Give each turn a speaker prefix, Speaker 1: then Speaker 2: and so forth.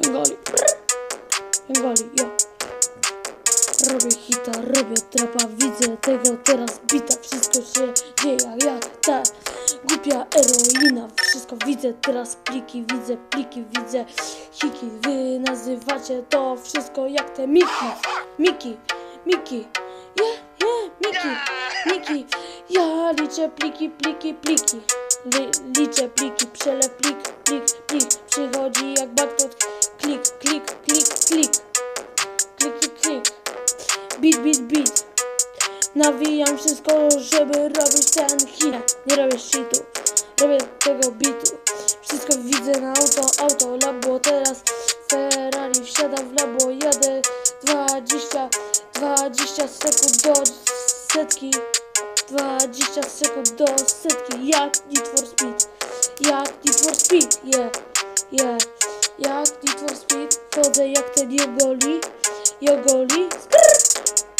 Speaker 1: Bengali. Bengali, ja. Robię hita, robię trapa, widzę tego teraz bita. Wszystko się dzieje jak ta głupia heroina Wszystko widzę teraz. Pliki, widzę pliki, widzę. Hiki Wy nazywacie to wszystko jak te Miki. Miki, Miki, yeah, yeah, Miki, Miki. Ja liczę pliki, pliki, pliki. Li, Liczę pliki, przelew plik, plik, plik. Przychodzi klik, klik Klik, Beat, beat, beat. Nawijam wszystko, żeby robić ten hit. Nie robię shitu, robię tego beatu Wszystko widzę na auto, auto, labo Teraz Ferrari wsiada w labo Jadę 20, 20 sekund do setki. 20 sekund do setki. Jak Need for Speed. Jak Need for Speed, yeah, yeah Jak Need for Speed Chodzę jak ten Jogoli Jogoli Skrrr.